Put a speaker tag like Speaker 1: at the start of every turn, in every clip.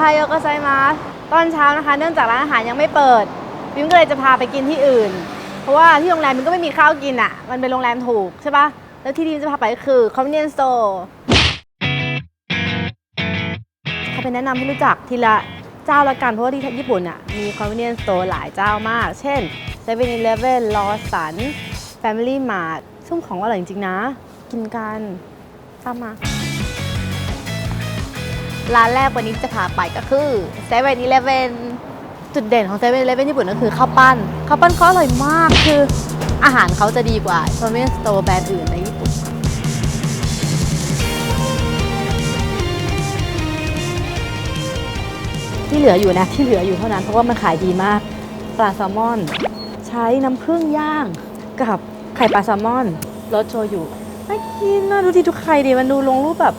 Speaker 1: ไฮโอโกไซมาสตอนเช้านะคะ เนื่องจากร้านอาหารยังไม่เปิดบิมก็เลยจะพาไปกินที่อื่น เพราะว่าที่โรงแรมมันก็ไม่มีข้าวกินอะ มันเป็นโรงแรมถูกใช่ปะแล้วที่ที่บิมจะพาไปก็คือ convenience store เขาไปแนะนำให้รู้จักทีละเจ้าละกันเพราะว่าที่ญี่ปุ่นอะมี convenience store หลายเจ้ามาก เช่น 7-Eleven Lawson Family Mart ซึ่งของอร่อยจริงๆนะ กินกันตามมา ร้านแรกวันนี้จะพาไปก็คือ 7-Eleven จุดเด่นของ 7-Eleven ญี่ปุ่นก็คือข้าวปั้นข้าวปั้นเขาอร่อยมากคืออาหารเขาจะดีกว่า convenience store แบรนด์อื่นในญี่ปุ่นที่เหลืออยู่นะที่เหลืออยู่เท่านั้นเพราะว่ามันขายดีมากปลาแซลมอน ใช้น้ำผึ้งย่างกับไข่ปลาแซลมอนรสโชยุน่ากินนะดูที่ทุกไข่ดิมันดูลงรูปแบบ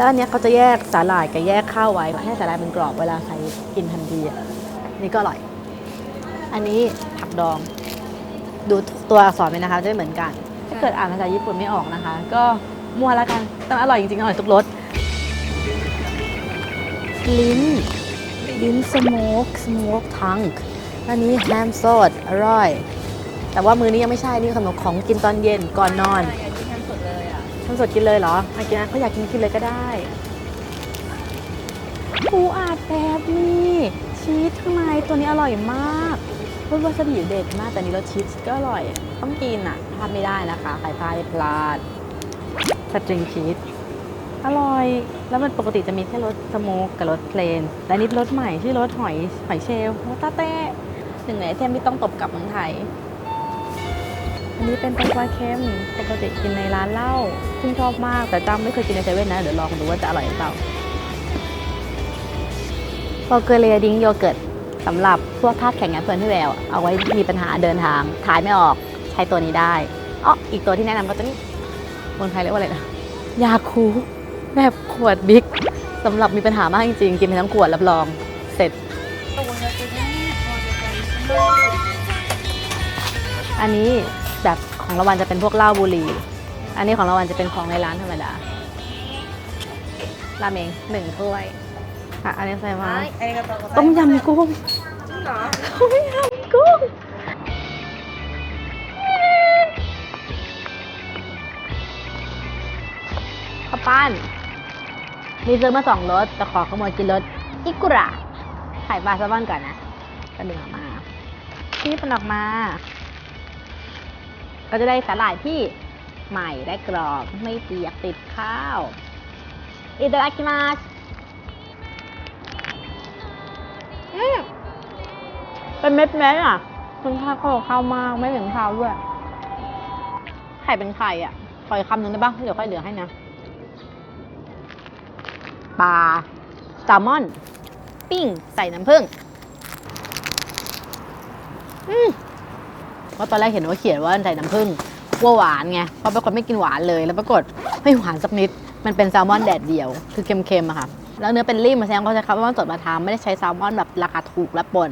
Speaker 1: แล้วอันเนี้ยเขาจะแยกสาหร่ายกับแยกข้าวไว้ ให้สาหร่ายมันกรอบเวลาใครกินทันทีอะนี่ก็อร่อย อันนี้ผักดอง ดูตัวอักษรไปนะคะจะไม่เหมือนกัน ถ้าเกิดอ่านภาษาญี่ปุ่นไม่ออกนะคะ ก็มัวล้วกันแต่อร่อยจริงๆอร่อยทุกรสลิ้นลิ้นสโมกสโมกทังอันนี้แฮมสดอร่อย แต่ว่ามือนี้ยังไม่ใช่นี่ขนมของกินตอนเย็นก่อนนอน ทำสดกินเลยเหรอมากินนะเขาอยากกินกินเลยก็ได้ปูอาดแบบนี้ชีสข้างในตัวนี้อร่อยมากรสวาซาบิเด็ดมาก แต่นี่รสชีสก็อร่อย ต้องกินอะพลาดไม่ได้นะคะใครพลาดพลาดสตริงชีสอร่อย แล้วมันปกติจะมีแค่รสสโมกกับรสเพลนแต่นี่รสใหม่ชื่อรสหอยหอยเชลล์ตาเต้หนึ่งในเทมที่ต้องตบกลับเมืองไทย อันนี้เป็นแตงกวาเค็มปกติกินในร้านเหล้าซึ่งชอบมากแต่จำไม่เคยกินในเซเว่นนะ เดี๋ยวลองดูว่าจะอร่อยหรือเปล่าบเกเรียดิ้งโยเกิร์ตสำหรับพวกทาสแข่งงานเพื่อนที่แวว เอาไว้มีปัญหาเดินทางถ่ายไม่ออกใช้ตัวนี้ได้อ๋ออีกตัวที่แนะนำก็จะนี่คนไทยเรียกว่าอะไรนะยาคูแบบขวดบิ๊กสำหรับมีปัญหามากจริงๆกินไปทั้งขวดรับรองเสร็จ อันนี้ แบบของรางวัลจะเป็นพวกเหล้าบุหรี่ อันนี้ของรางวัลจะเป็นของในร้านธรรมดาราเมงหนึ่งถ้วย อะ อันนี้ใส่มา
Speaker 2: ไอ้กระโตก
Speaker 1: ต้มยำกุ้ง
Speaker 2: จริงเหรอ
Speaker 1: ต้มยำกุ้งข้าวปั้นมีซื้อมาสองรสแต่ขอขโมยกินรสอิกุระไข่ปลาแซลมอนก่อนนะก็ดึงออกมาที่มันออกมา ก็จะได้สาหร่ายที่ใหม่ได้กรอบไม่เปียกติดข้าวอิตาดาคิมาสอืมเป็นเม็ดเม็ดๆอะคุณค่าเข้ากับข้าวมากไม่เหม็นข้าวด้วยไข่เป็นไข่อะขออีกคำหนึ่งได้ปะเดี๋ยวค่อยเหลือให้นะปลาแซลมอน ปิ้ง ใส่น้ำผึ้งอืมเพ ราะตอนแรกเห็นว่าเขียนว่าใส่น้ำผึ้งว่าหวานไงเพราะเป็นคนไม่กินหวานเลย แล้วปรากฏไม่หวานสักนิด มันเป็นแซลมอนแดดเดียว คือเค็มๆอะค่ะ แล้วเนื้อเป็นริมมาแสดงว่าเขาใช้คำว่าสดมาทำไม่ได้ใช้แซลมอนแบบราคาถูกและป่น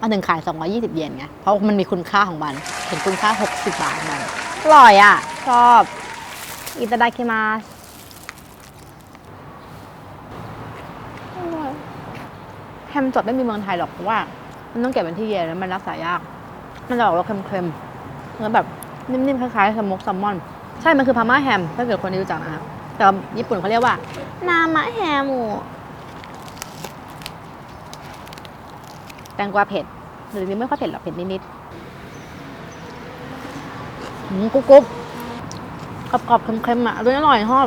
Speaker 1: มาถึงขาย 220 เยนไง เพราะมันมีคุณค่าของมัน เห็นคุณค่า 60 บาทมันอร่อยอะ ชอบอิตาดาคิมาสแฮมสดไม่มีเมืองไทยหรอกเพราะว่า มันต้องเก็บเป็นที่เย็นแล้วมันรักษายาก มันจะออกรสเค็มๆแล้วแบบนิ่มๆคล้ายๆสมกแซลมอน ใช่ มันคือพาม่าแฮม ถ้าเกิดคนที่รู้จักนะคะแต่ญี่ปุ่นเขาเรียกว่า นามะแฮมูแตงกวาเผ็ดหรือนี่ไม่ค่อยเผ็ดหรอกเผ็ดนิดๆหืมกรุบกรุบกรอบกรอบๆเค็มๆอะด้วยอร่อยชอบ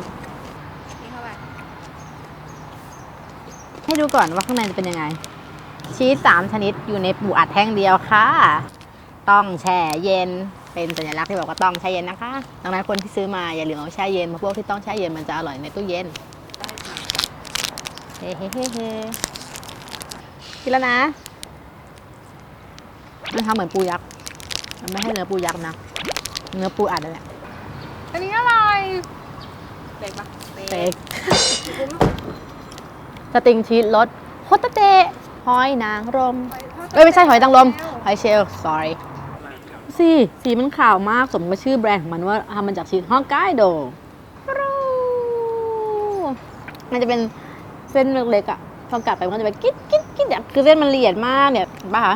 Speaker 1: ให้ดูก่อนว่าข้างในจะเป็นยังไง ชีสสามชนิดอยู่ในปูอัดแท่งเดียวค่ะ ต้องแช่เย็น เป็นสัญลักษณ์ที่บอกว่าต้องแช่เย็นนะคะ ดังนั้นคนที่ซื้อมาอย่าลืมเอาแช่เย็นเพราะพวกที่ต้องแช่เย็นมันจะอร่อยในตู้เย็นเฮ้เฮ้เฮ้เฮ้กินแล้วนะมันทำเหมือนปูยักษ์มันไม่ใช่เนื้อปูยักษ์นะ เนื้อปูอัดนั่นแหละ
Speaker 2: อันนี้อะไรเด็กปะ
Speaker 1: เต็กสติงชีสรสโคตเตะหอยนางรมเอ้ยไม่ใช่หอยนางรมหอยเชลล์ sorry สีสีมันขาวมาก สมกับชื่อแบรนด์ของมันว่าทำมาจากชีสฮอกไกโดมันจะเป็นเส้นเล็กๆอะพอกัดไปมันก็จะแบบกิ๊ดกิ๊ดกิ๊ดเนี่ยคือเส้นมันละเอียดมากเนี่ยเห็นป่ะคะ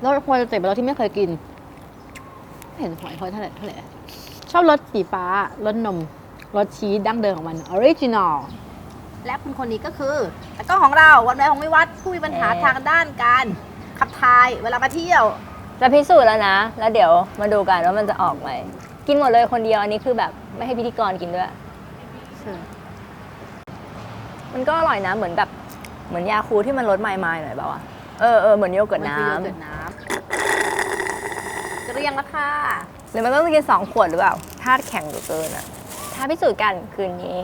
Speaker 1: แล้วพอจะเจ็บไปแล้วที่ไม่เคยกินไม่เห็นหอยหอยเท่าไหร่เท่าไหร่ชอบรสสีฟ้ารสนมรสชีสดั้งเดิมของมันออริจินอลและคนคนนี้ก็คือตะกล้องของเราวันแม่ของวิวัฒน์ผู้มีปัญหาทางด้านการขับถ่ายเวลามาเที่ยว
Speaker 3: จะพิสูจน์แล้วนะ แล้วเดี๋ยวมาดูกันว่ามันจะออกไหม กินหมดเลยคนเดียวอันนี้คือแบบไม่ให้พิธีกรกินด้วย มันก็อร่อยนะ เหมือนแบบเหมือนยาคูที่มันรสไมล์ๆหน่อยเปล่าวะเออเออเหมือนโยเกิร์ตน้
Speaker 1: มัคือโยเกิร์ตน้ำจะเรียงแล้วค่ะำ
Speaker 3: หรือมันต้องกินสองขวดหรือเปล่าธาตุแข็งเหลือเกินอะถ้าพิสูจน์กันคืนนี้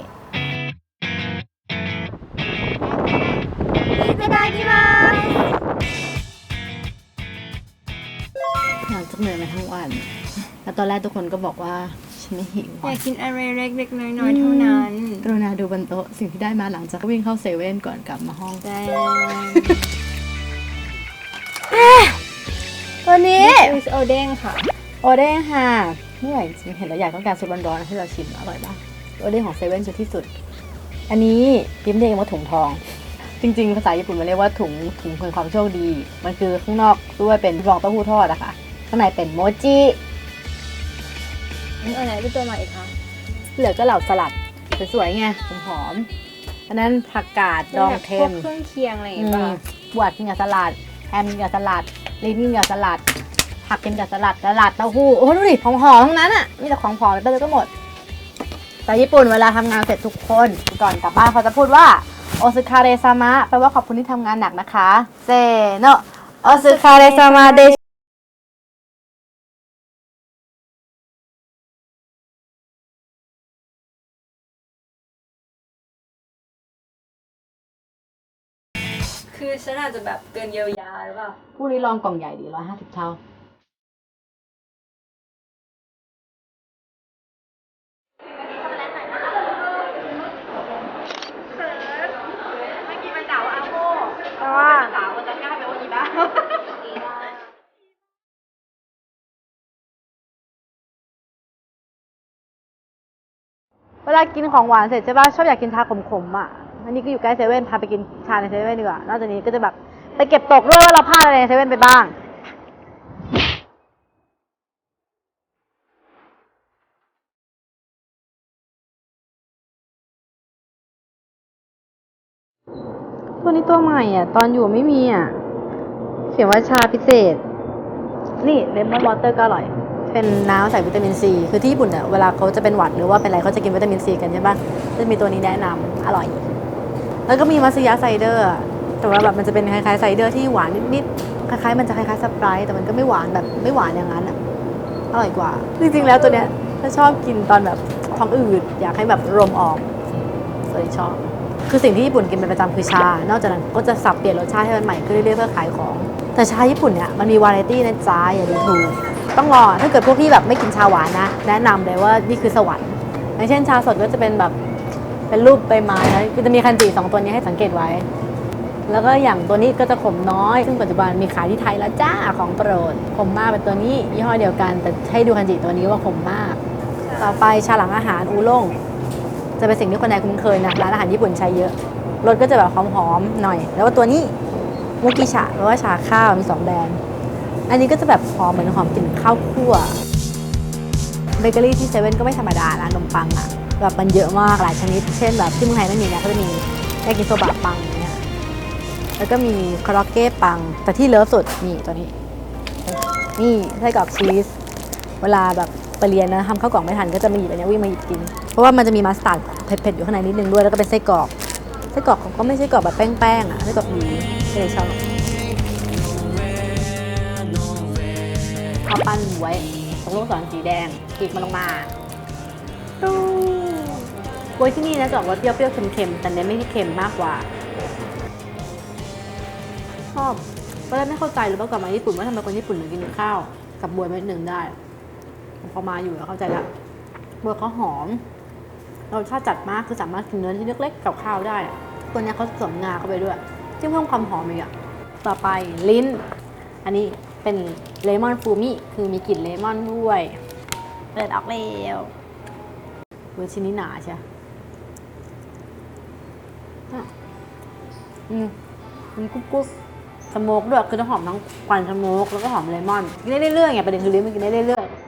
Speaker 1: แล้วตอนแรกทุกคนก็บอกว่าฉันไม่หิว
Speaker 2: อยากกินอะไรเล็กๆน้อยๆเท่านั้น
Speaker 1: กรุณาดูบนโต๊ะสิ่งที่ได้มาหลังจากวิ่งเข้าเซเว่นก่อนกลับมาห้อง
Speaker 2: แต่
Speaker 1: วันนี้
Speaker 2: คือโอเด้งค่ะ
Speaker 1: โอเด้งค่ะไม่ไหวจริงเห็นแล้วอยากต้องการซุปร้อนๆให้เราชิมอร่อยปะโอเด้งของเซเว่นสุดที่สุด อันนี้ยิ้มเรียกว่าถุงทองจริงๆ ภาษาญี่ปุ่นมันเรียกว่าถุงถุงแห่งความโชคดี มันคือข้างนอกด้วยเป็นฟองเต้าหู้ทอดอะค่ะ ข้างในเป็นโมจิ
Speaker 3: อันไหนเป็นตัวใหม่อีกคะ
Speaker 1: เหลือก็เหล่าสลัดสวยๆไงหอมๆอันนั้นผักกาดดองเค็
Speaker 2: พวก
Speaker 1: ม
Speaker 2: เครื่องเคียงอะไรอย่าง
Speaker 1: อื
Speaker 2: เงี้ย
Speaker 1: ม
Speaker 2: ป่ะ
Speaker 1: บวชกินกับสลัดแฮมกินกับสลัดลิ้นกินกับสลัด ผักกินกับสลัดสลัดเต้าหู้โอ้โหดูดิของหอมทั้งนั้นอะมีแต่ของหอมเต้าก็หมดแต่ญี่ปุ่นเวลาทำงานเสร็จทุกคนก่อนกลับบ้านเขาจะพูดว่าโอซึคาเรซามะแปลว่าขอบคุณที่ทำงานหนักนะคะเซโนโอซึคาเรซามะเด
Speaker 3: ฉันอาจจะแบบเกินเยียวยาหรือเปล่า
Speaker 1: ผู้นี้ลองกล่องใหญ่ดีร้อยห้าสิบเท่า
Speaker 2: แต่ว่า
Speaker 1: เวลากินของหวานเสร็จใช่ป่ะชอบอยากกินชาขมๆอะ อันนี้ก็อยู่ใกล้เซเว่นพาไปกินชาในเซเว่นดีกว่านอกจากนี้ก็จะแบบไปเก็บตกด้วยว่าเราพลาดอะไรในเซเว่นไปบ้างตัวนี้ตัวใหม่อะ ตอนอยู่ไม่มีอะ เขียนว่าชาพิเศษ นี่เลมอนวอเตอร์ก็อร่อย เป็นน้ำใส่วิตามินซี คือที่ญี่ปุ่นเนี่ยเวลาเขาจะเป็นหวัดหรือว่าเป็นอะไรเขาจะกินวิตามินซีกันใช่ปะจะมีตัวนี้แนะนำอร่อย แล้วก็มีมัสยาไซเดอร์แต่ว่าแบบมันจะเป็นคล้ายๆไซเดอร์ที่หวานนิดๆคล้ายๆมันจะคล้ายๆสปรท์แต่มันก็ไม่หวานแบบไม่หวานอย่างนั้นอะอร่อยกว่า จริงๆแล้วตัวเนี้ยถ้าชอบกินตอนแบบท้องอืดอยากให้แบบลมออกเลยชอบ คือสิ่งที่ญี่ปุ่นกินเป็นประจำคือชา นอกจากนั้นก็จะสับเปลี่ยนรสชาติให้มันใหม่ขึ้นเรื่อยๆเพื่อขายของ แต่ชาญี่ปุ่นเนี่ยมันมีวาไรตี้นะจ๊ะอย่าดูถูกต้องรอถ้าเกิดพวกที่แบบไม่กินชาหวานนะ แนะนำเลยว่านี่คือสวรรค์อย่างเช่นชาสดก็จะเป็นแบบ เป็นรูปใบไม้นะคือจะมีคันจิสองตัวนี้ให้สังเกตไว้ แล้วก็อย่างตัวนี้ก็จะขมน้อย ซึ่งปัจจุบันมีขายที่ไทยแล้วจ้าของโปรดขมมากเป็นตัวนี้ยี่ห้อเดียวกัน แต่ให้ดูคันจิตัวนี้ว่าขมมาก ต่อไปชาหลังอาหารอูล่งจะเป็นสิ่งที่คนไทยคุ้นเคยนะร้านอาหารญี่ปุ่นใช้เยอะรสก็จะแบบหอมๆหน่อย แล้วก็ตัวนี้มุกิชะหรือว่าชาข้าวมีสองแบรนด์อันนี้ก็จะแบบหอมเหมือนหอมกลิ่นข้าวคั่วเบเกอรี่ที่เซเว่นก็ไม่ธรรมดานะขนมปังอะ แบบมันเยอะมากหลายชนิด เช่นแบบที่เมืองไทยไม่มีนะก็จะมียากิโซบะปังอย่างเงี้ยแล้วก็มีคาราเก้ปัง แต่ที่เลิฟสุดนี่ตัวนี้ นี่ไส้กรอกชีส เวลาแบบไปเรียนนะทำข้าวกล่องไม่ทันก็จะมาหยิบอันนี้วิ่งมาหยิบกิน เพราะว่ามันจะมีมัสตาร์ดเผ็ดๆอยู่ข้างในนิดนึงด้วยแล้วก็เป็นไส้กรอกไส้กรอกเขาก็ไม่ใช่กรอกแบบแป้งๆอะไส้กรอกหมูก็เลยชอบข้าวปั้นไว้ตรงลูกศรสีแดงกรีดมาลงมา ตู้กล้วยที่นี่นะจะออกรสเปรี้ยวๆเค็มๆ แต่เน้นไม่ได้เค็มมากกว่า ชอบตอนแรกไม่เข้าใจเลยว่ากลับมาญี่ปุ่นว่าทำไมคนญี่ปุ่นถึงกินข้าว กับบวยเม็ดหนึ่งได้พอมาอยู่แล้วเข้าใจละบวยเขาหอมรสชาติจัดมากคือสามารถกินเนื้อที่เล็กๆกับข้าวได้ตัวเนี้ยเขาผสมงาเข้าไปด้วยที่เพิ่มความหอมอีกอะต่อไปลิ้น อันนี้เป็นเลมอนฟูมิคือมีกลิ่นเลมอนด้วยเปิดออกเร็ว เวอร์ชินนี้หนาใช่อะอืมมันกรุบกรุบสโมกด้วยคือจะหอมทั้งควันสโมกแล้วก็หอมเลมอนกินได้เรื่อยๆไงประเด็นคือลิ้นมันกินได้เรื่อยๆอร่อย